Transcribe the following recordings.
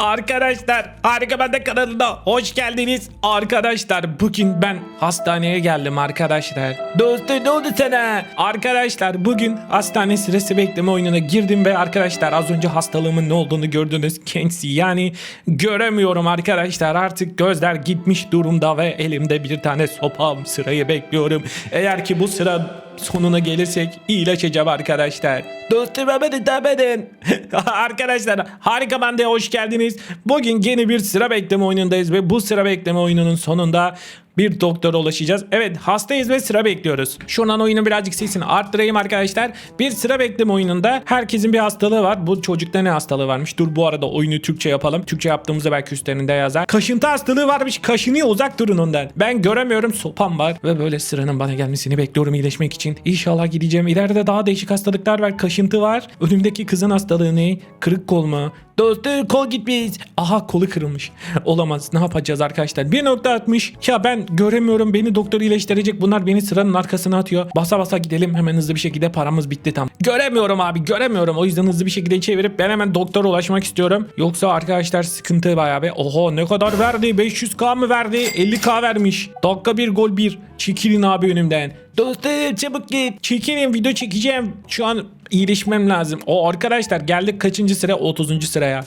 Arkadaşlar Harika Bende kanalına hoş geldiniz. Arkadaşlar bugün ben hastaneye geldim arkadaşlar. Dostum ne oldu sana? Arkadaşlar bugün hastane sırası bekleme oyununa girdim ve arkadaşlar az önce hastalığımın ne olduğunu gördünüz. Kendisi yani göremiyorum arkadaşlar. Artık gözler gitmiş durumda ve elimde bir tane sopam sırayı bekliyorum. Eğer ki bu sıra sonuna gelirsek iyileşeceğim arkadaşlar. Dostum hemen demedim. arkadaşlar harika bende hoş geldiniz. Bugün yeni bir sıra bekleme oyunundayız ve bu sıra bekleme oyununun sonunda bir doktora ulaşacağız. Evet hastayız ve sıra bekliyoruz. Şu an oyunun birazcık sesini arttırayım arkadaşlar. Bir sıra bekleme oyununda herkesin bir hastalığı var. Bu çocukta ne hastalığı varmış? Dur bu arada oyunu Türkçe yapalım. Türkçe yaptığımızda belki üstlerinde yazar. Kaşıntı hastalığı varmış. Kaşınıyor uzak durun ondan. Ben göremiyorum sopam var. Ve böyle sıranın bana gelmesini bekliyorum iyileşmek için. İnşallah gideceğim. İleride daha değişik hastalıklar var. Kaşıntı var. Önümdeki kızın hastalığı ne? Kırık kol mu? Dostum kol gitmiş. Aha kolu kırılmış. Olamaz. Ne yapacağız arkadaşlar? Bir nokta atmış. Ya ben göremiyorum. Beni doktor iyileştirecek. Bunlar beni sıranın arkasına atıyor. Basa basa gidelim. Hemen hızlı bir şekilde paramız bitti tam. Göremiyorum abi. Göremiyorum. O yüzden hızlı bir şekilde çevirip ben hemen doktora ulaşmak istiyorum. Yoksa arkadaşlar sıkıntı bayağı be. Oho ne kadar verdi? 500k mı verdi? 50k vermiş. Dakika bir gol bir. Çekilin abi önümden. Dostum çabuk git. Çekilin video çekeceğim. Şu an iyileşmem lazım. O arkadaşlar geldik kaçıncı sıra? 30. sıraya.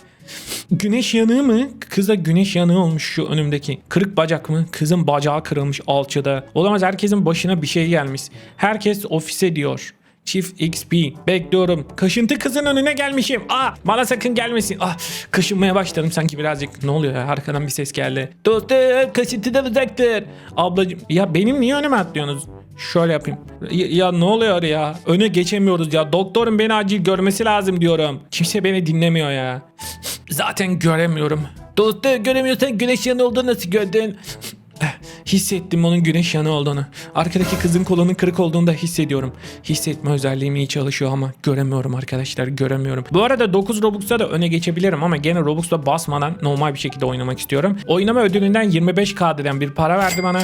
Güneş yanığı mı? Kıza güneş yanığı olmuş şu önümdeki. Kırık bacak mı? Kızın bacağı kırılmış alçıda. Olamaz herkesin başına bir şey gelmiş. Herkes ofise diyor. Çift XP. Bekliyorum. Kaşıntı kızın önüne gelmişim. Aa bana sakın gelmesin. Ah kaşınmaya başladım sanki birazcık. Ne oluyor ya? Arkadan bir ses geldi. Dostum kaşıntıdan uzaktır. Ablacım ya benim niye önüme atlıyorsunuz? Şöyle yapayım. Ya, ya ne oluyor ya? Öne geçemiyoruz ya. Doktorun beni acil görmesi lazım diyorum. Kimse beni dinlemiyor ya. Zaten göremiyorum. Dostum göremiyorsan güneş yanı olduğunu nasıl gördün? Hissettim onun güneş yanı olduğunu. Arkadaki kızın kolunun kırık olduğunu da hissediyorum. Hissetme özelliğim iyi çalışıyor ama göremiyorum arkadaşlar göremiyorum. Bu arada 9 Robux'a da öne geçebilirim ama gene Robux'la basmadan normal bir şekilde oynamak istiyorum. Oynama ödülünden 25k denen bir para verdi bana.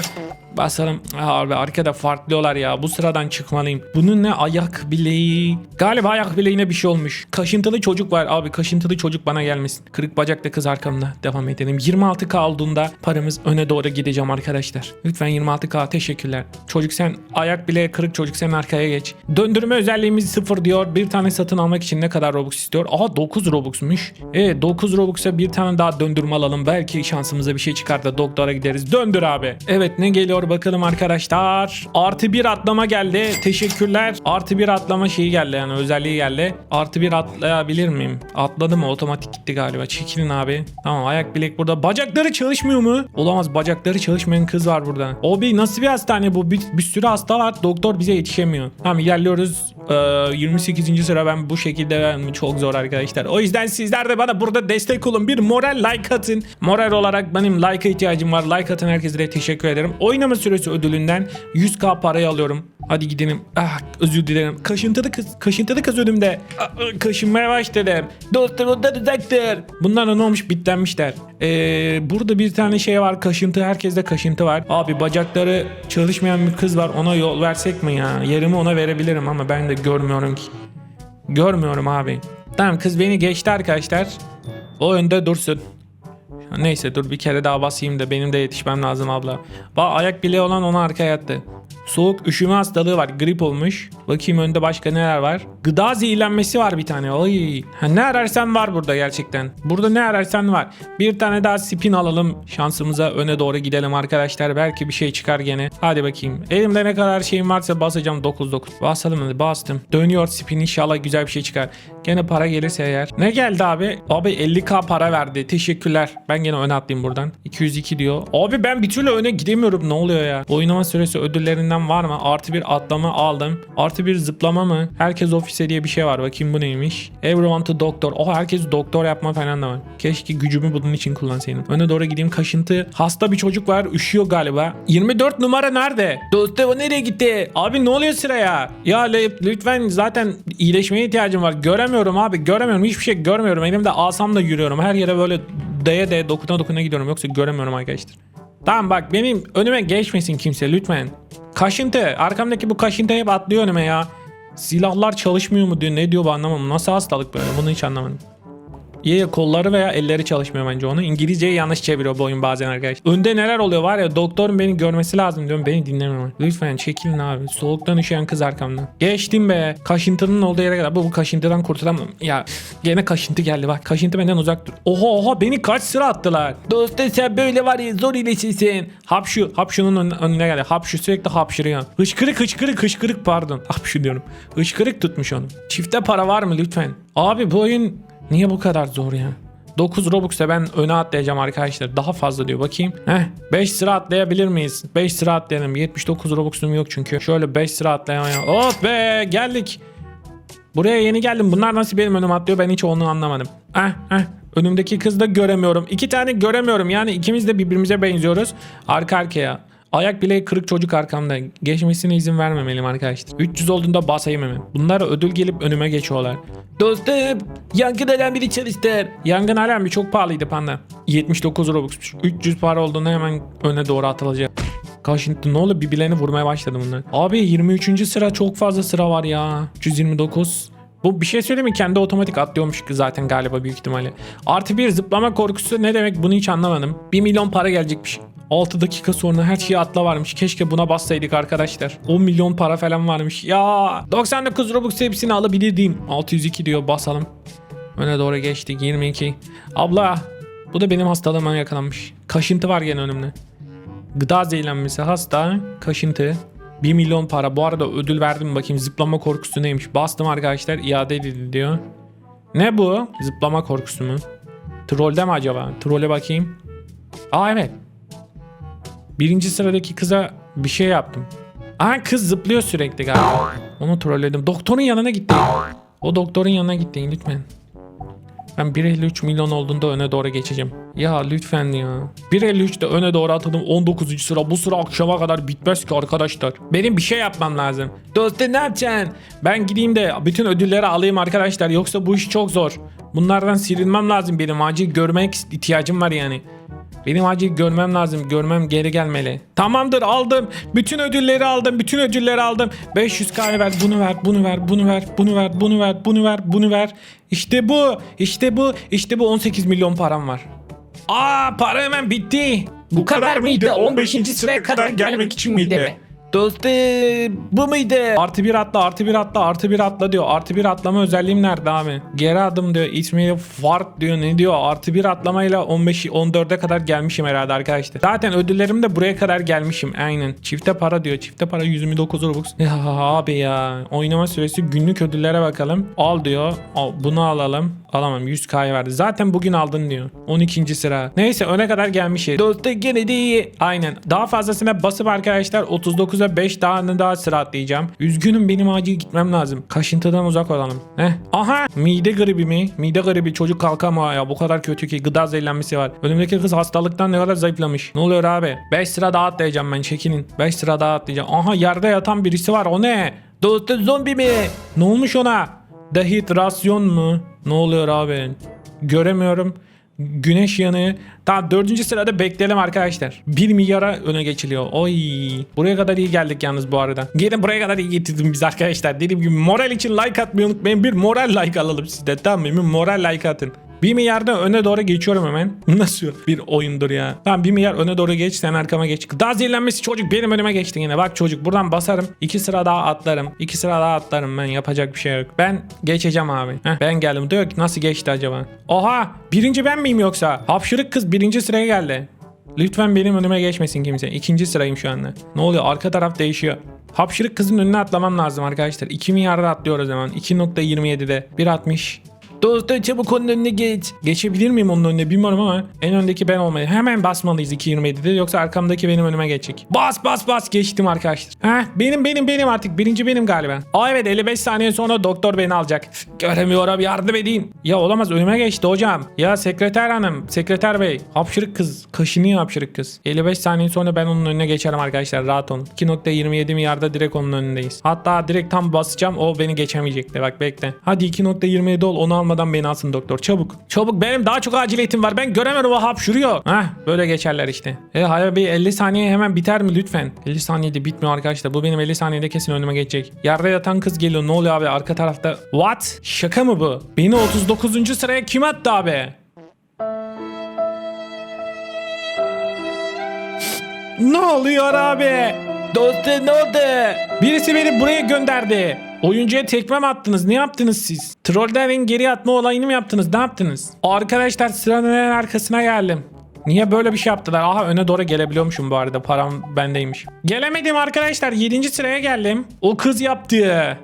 Basalım. Abi arkada farklıyorlar ya. Bu sıradan çıkmalıyım. Bunun ne ayak bileği? Galiba ayak bileğine bir şey olmuş. Kaşıntılı çocuk var. Abi kaşıntılı çocuk bana gelmesin. Kırık bacaklı kız arkamda. Devam edelim. 26k olduğunda paramız öne doğru gideceğim arkadaşlar. Lütfen 26k teşekkürler. Çocuk sen ayak bileği kırık çocuk sen arkaya geç. Döndürme özelliğimiz sıfır diyor. Bir tane satın almak için ne kadar Robux istiyor? Aha 9 Robux'muş. Evet 9 Robux'a bir tane daha döndürme alalım. Belki şansımıza bir şey çıkar da doktora gideriz. Döndür abi. Evet ne geliyor bakalım arkadaşlar. Artı bir atlama geldi. Teşekkürler. Artı bir atlama şeyi geldi yani özelliği geldi. Artı bir atlayabilir miyim? Atladım mı? Otomatik gitti galiba. Çekilin abi. Tamam ayak bilek burada. Bacakları çalışmıyor mu? Olamaz bacakları çalışmayan kız var burada. Abi nasıl bir hastane bu? Bir, bir sürü hasta var. Doktor bize yetişemiyor. Tamam ilerliyoruz. Ee, 28. sıra ben bu şekilde ben çok zor arkadaşlar. O yüzden sizler de bana burada destek olun. Bir moral like atın. Moral olarak benim like'a ihtiyacım var. Like atın herkese de teşekkür ederim. Oynama süresi ödülünden 100k parayı alıyorum. Hadi gidelim. Ah özür dilerim. Kaşıntılı kız. Kaşıntılı kız önümde. Ah, kaşınmaya başladım. Dostum ondan uzaktır. Bunlar ne olmuş bitlenmişler. Ee, burada bir tane şey var. Kaşıntı. Herkeste kaşıntı var. Abi bacakları çalışmayan bir kız var. Ona yol versek mi ya? Yerimi ona verebilirim ama ben de görmüyorum ki. Görmüyorum abi. Tamam kız beni geçti arkadaşlar. O önde dursun. Neyse dur bir kere daha basayım da benim de yetişmem lazım abla. Ba ayak bileği olan ona arkaya yattı. Soğuk üşüme hastalığı var. Grip olmuş. Bakayım önde başka neler var. Gıda zehirlenmesi var bir tane. Oy. Ha, ne ararsan var burada gerçekten. Burada ne ararsan var. Bir tane daha spin alalım. Şansımıza öne doğru gidelim arkadaşlar. Belki bir şey çıkar gene. Hadi bakayım. Elimde ne kadar şeyim varsa basacağım 9-9. Basalım hadi bastım. Dönüyor spin inşallah güzel bir şey çıkar. Gene para gelirse eğer. Ne geldi abi? Abi 50k para verdi. Teşekkürler. Ben gene öne atlayayım buradan. 202 diyor. Abi ben bir türlü öne gidemiyorum. Ne oluyor ya? Oynama süresi ödüllerinden var mı? Artı bir atlama aldım. Artı bir zıplama mı? Herkes ofise diye bir şey var. Bakayım bu neymiş? Everyone to doctor. Oh herkes doktor yapma falan da var. Keşke gücümü bunun için kullansaydım. Öne doğru gideyim. Kaşıntı. Hasta bir çocuk var. Üşüyor galiba. 24 numara nerede? O nereye gitti? Abi ne oluyor sıraya? Ya lütfen zaten iyileşmeye ihtiyacım var. Göremiyorum abi. Göremiyorum. Hiçbir şey görmüyorum. Elimde asamla yürüyorum. Her yere böyle daya daya dokuna dokuna gidiyorum. Yoksa göremiyorum arkadaşlar. Tamam bak benim önüme geçmesin kimse lütfen. Kaşıntı. Arkamdaki bu kaşıntı hep atlıyor önüme ya. Silahlar çalışmıyor mu diyor. Ne diyor bu anlamadım. Nasıl hastalık böyle? Bunu hiç anlamadım. Ya kolları veya elleri çalışmıyor bence onun. İngilizceyi yanlış çeviriyor bu oyun bazen arkadaşlar. Önde neler oluyor var ya doktorun beni görmesi lazım diyorum. Beni dinlemiyor. Lütfen çekilin abi. Soğuktan üşüyen kız arkamda. Geçtim be. Kaşıntının olduğu yere kadar. Bu, bu kaşıntıdan kurtulamam. Ya gene kaşıntı geldi bak. Kaşıntı benden uzak dur. Oha oha beni kaç sıra attılar. Dostum sen böyle var ya zor iyileşirsin. Hapşu. Hapşu'nun önüne geldi. Hapşu sürekli hapşırıyor. Hışkırık hışkırık hışkırık pardon. Hapşu diyorum. Hışkırık tutmuş onu. Çifte para var mı lütfen? Abi bu oyun niye bu kadar zor ya? 9 Robux'ta ben öne atlayacağım arkadaşlar. Daha fazla diyor bakayım. Heh 5 sıra atlayabilir miyiz? 5 sıra atlayalım. 79 Robux'um yok çünkü. Şöyle 5 sıra atlayamaya. Hop be geldik. Buraya yeni geldim. Bunlar nasıl benim önüme atlıyor ben hiç onu anlamadım. Eh eh. Önümdeki kızı da göremiyorum. İki tane göremiyorum. Yani ikimiz de birbirimize benziyoruz. Arka arkaya. Ayak bileği kırık çocuk arkamda. Geçmesine izin vermemeliyim arkadaşlar. 300 olduğunda basayım. Bunlar ödül gelip önüme geçiyorlar. Dostum yangın alarmı çalıştır. Yangın alarmı çok pahalıydı panda. 79 Robux. 300 para olduğunda hemen öne doğru atılacak. Kaşıntı ne olur birbirlerini vurmaya başladı bunlar. Abi 23. sıra çok fazla sıra var ya. 329. Bu bir şey söyleyeyim mi? Kendi otomatik atlıyormuş zaten galiba büyük ihtimalle. Artı bir zıplama korkusu ne demek bunu hiç anlamadım. 1 milyon para gelecekmiş. 6 dakika sonra her şeyi atla varmış. Keşke buna bassaydık arkadaşlar. 10 milyon para falan varmış. Ya 99 Robux hepsini alabilirdim. 602 diyor basalım. Öne doğru geçtik 22. Abla bu da benim hastalığıma yakalanmış. Kaşıntı var gene önümde. Gıda zehirlenmesi hasta. Kaşıntı. 1 milyon para. Bu arada ödül verdim bakayım zıplama korkusu neymiş. Bastım arkadaşlar iade edildi diyor. Ne bu? Zıplama korkusu mu? Trollde mi acaba? Trolle bakayım. Aa evet. Birinci sıradaki kıza bir şey yaptım. Aa kız zıplıyor sürekli galiba. Onu trolledim. Doktorun yanına gitti. O doktorun yanına gitti lütfen. Ben 1.53 milyon olduğunda öne doğru geçeceğim. Ya lütfen ya. 1.53'te öne doğru atıldım 19. sıra. Bu sıra akşama kadar bitmez ki arkadaşlar. Benim bir şey yapmam lazım. Dostum ne yapacaksın? Ben gideyim de bütün ödülleri alayım arkadaşlar. Yoksa bu iş çok zor. Bunlardan silinmem lazım benim. Acil görmek ihtiyacım var yani. Benim acil görmem lazım. Görmem geri gelmeli. Tamamdır aldım. Bütün ödülleri aldım. Bütün ödülleri aldım. 500k ver. Bunu ver. Bunu ver. Bunu ver. Bunu ver. Bunu ver. Bunu ver. Bunu ver. İşte bu. İşte bu. İşte bu 18 milyon param var. Aa para hemen bitti. Bu kadar mıydı? 15. sıraya kadar gelmek için miydi? Dostum bu muydu? Artı bir atla artı bir atla artı bir atla diyor. Artı bir atlama özelliğim nerede abi? Geri adım diyor. İsmi fart diyor ne diyor? Artı bir atlamayla 15 14'e kadar gelmişim herhalde arkadaşlar. Zaten ödüllerim de buraya kadar gelmişim aynen. Çifte para diyor. Çifte para 129 Robux. Ya abi ya. Oynama süresi günlük ödüllere bakalım. Al diyor. Al, bunu alalım. Alamam 100k verdi. Zaten bugün aldın diyor. 12. sıra. Neyse öne kadar gelmişiz. Dostum gene de iyi. Aynen. Daha fazlasına basıp arkadaşlar 39'a 5 tane daha sıra atlayacağım. Üzgünüm benim acil gitmem lazım. Kaşıntıdan uzak olalım. Heh. Aha mide gribi mi? Mide gribi çocuk kalkamıyor ya. Bu kadar kötü ki gıda zehirlenmesi var. Önümdeki kız hastalıktan ne kadar zayıflamış. Ne oluyor abi? 5 sıra daha atlayacağım ben çekinin. 5 sıra daha atlayacağım. Aha yerde yatan birisi var. O ne? Dostum zombi mi? Ne olmuş ona? Dehidrasyon mu? Ne oluyor abi? Göremiyorum. Güneş yanığı. Tamam dördüncü sırada bekleyelim arkadaşlar. 1 milyara öne geçiliyor. Oy. Buraya kadar iyi geldik yalnız bu arada. Gene buraya kadar iyi getirdim biz arkadaşlar. Dediğim gibi moral için like atmayı unutmayın. Bir moral like alalım sizde. Tamam mı? Bir moral like atın. 1 milyarda öne doğru geçiyorum hemen. Nasıl bir oyundur ya. Tamam 1 milyar öne doğru geç sen arkama geç. Daha zehirlenmesi çocuk benim önüme geçti yine. Bak çocuk buradan basarım. 2 sıra daha atlarım. 2 sıra daha atlarım ben yapacak bir şey yok. Ben geçeceğim abi. Heh, ben geldim. Diyor ki nasıl geçti acaba? Oha birinci ben miyim yoksa? Hapşırık kız birinci sıraya geldi. Lütfen benim önüme geçmesin kimse. İkinci sırayım şu anda. Ne oluyor? Arka taraf değişiyor. Hapşırık kızın önüne atlamam lazım arkadaşlar. 2 milyarda atlıyor o zaman. 2.27'de. 1.60. Dostum çabuk onun önüne geç. Geçebilir miyim onun önüne bilmiyorum ama en öndeki ben olmayı. Hemen basmalıyız 2.27'de yoksa arkamdaki benim önüme geçecek. Bas bas bas geçtim arkadaşlar. Heh benim benim benim artık birinci benim galiba. Aa evet 55 saniye sonra doktor beni alacak. Göremiyorum yardım edeyim. Ya olamaz önüme geçti hocam. Ya sekreter hanım sekreter bey. Hapşırık kız kaşınıyor hapşırık kız. 55 saniye sonra ben onun önüne geçerim arkadaşlar rahat olun. 2.27 milyarda direkt onun önündeyiz. Hatta direkt tam basacağım o beni geçemeyecekti bak bekle. Hadi 2.27 ol onu almam olmadan beni alsın doktor çabuk. Çabuk benim daha çok aciliyetim var ben göremiyorum o hapşuruyor. Heh böyle geçerler işte. E hayır bir 50 saniye hemen biter mi lütfen? 50 saniyede bitmiyor arkadaşlar bu benim 50 saniyede kesin önüme geçecek. Yerde yatan kız geliyor ne oluyor abi arka tarafta. What? Şaka mı bu? Beni 39. sıraya kim attı abi? Ne oluyor abi? Dostum ne oldu? Birisi beni buraya gönderdi. Oyuncuya tekme mi attınız? Ne yaptınız siz? Trollden geri atma olayını mı yaptınız? Ne yaptınız? Arkadaşlar sıranın en arkasına geldim. Niye böyle bir şey yaptılar? Aha öne doğru gelebiliyormuşum bu arada. Param bendeymiş. Gelemedim arkadaşlar. 7. sıraya geldim. O kız yaptı.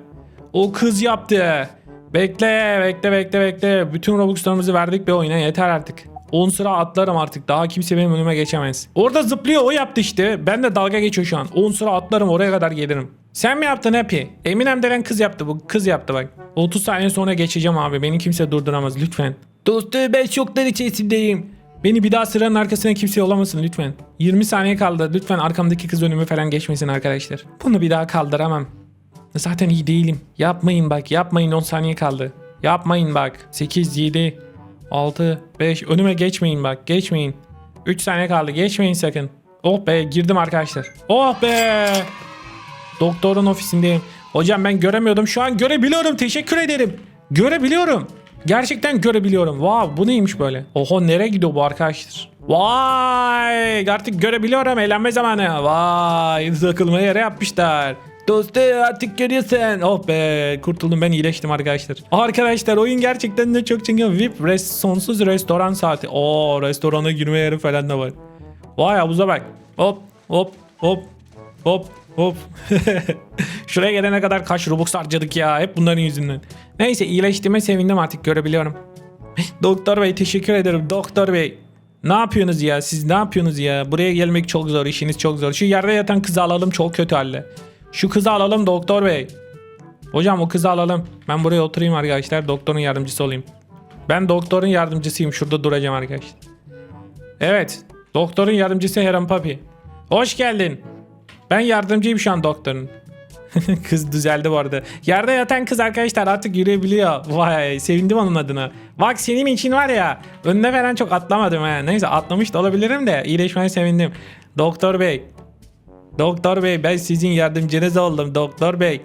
O kız yaptı. Bekle, bekle, bekle, bekle. Bütün Robux'larımızı verdik bir oyuna yeter artık. 10 sıra atlarım artık. Daha kimse benim önüme geçemez. Orada zıplıyor o yaptı işte. Ben de dalga geçiyor şu an. 10 sıra atlarım oraya kadar gelirim. Sen mi yaptın Happy? Eminem denen kız yaptı bu. Kız yaptı bak. 30 saniye sonra geçeceğim abi. Beni kimse durduramaz lütfen. Dostum ben şoklar içerisindeyim. Beni bir daha sıranın arkasına kimse yollamasın lütfen. 20 saniye kaldı. Lütfen arkamdaki kız önüme falan geçmesin arkadaşlar. Bunu bir daha kaldıramam. Zaten iyi değilim. Yapmayın bak yapmayın 10 saniye kaldı. Yapmayın bak. 8, 7, 6, 5 önüme geçmeyin bak geçmeyin. 3 saniye kaldı geçmeyin sakın. Oh be girdim arkadaşlar. Oh be. Doktorun ofisindeyim. Hocam ben göremiyordum şu an görebiliyorum teşekkür ederim. Görebiliyorum. Gerçekten görebiliyorum. Wow bu neymiş böyle? Oho nereye gidiyor bu arkadaşlar? Vay artık görebiliyorum eğlenme zamanı. Vay takılma yere yapmışlar. Dostu artık görüyorsun. Oh be kurtuldum ben iyileştim arkadaşlar. Arkadaşlar oyun gerçekten de çok çılgın. VIP res sonsuz restoran saati. Oo restorana girme yeri falan da var. Vay havuza bak. Hop hop hop hop hop. Şuraya gelene kadar kaç Robux harcadık ya. Hep bunların yüzünden. Neyse iyileştiğime sevindim artık görebiliyorum. Doktor bey teşekkür ederim. Doktor bey. Ne yapıyorsunuz ya? Siz ne yapıyorsunuz ya? Buraya gelmek çok zor. işiniz çok zor. Şu yerde yatan kızı alalım çok kötü halde. Şu kızı alalım doktor bey. Hocam o kızı alalım. Ben buraya oturayım arkadaşlar. Doktorun yardımcısı olayım. Ben doktorun yardımcısıyım. Şurada duracağım arkadaşlar. Evet. Doktorun yardımcısı Heron Papi. Hoş geldin. Ben yardımcıyım şu an doktorun. kız düzeldi bu arada. Yerde yatan kız arkadaşlar artık yürüyebiliyor. Vay sevindim onun adına. Bak senin için var ya önüne falan çok atlamadım ha. Neyse atlamış da olabilirim de iyileşmeye sevindim. Doktor bey. Doktor bey ben sizin yardımcınız oldum doktor bey.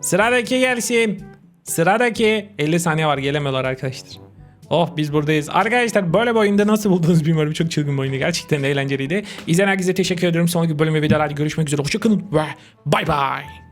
Sıradaki gelsin. Sıradaki 50 saniye var gelemiyorlar arkadaşlar. Oh biz buradayız. Arkadaşlar böyle bir oyunda nasıl buldunuz bilmiyorum. Çok çılgın bir oyundu. Gerçekten eğlenceliydi. İzleyen herkese teşekkür ediyorum. Sonraki bölümde daha görüşmek üzere. Hoşçakalın ve bay bay.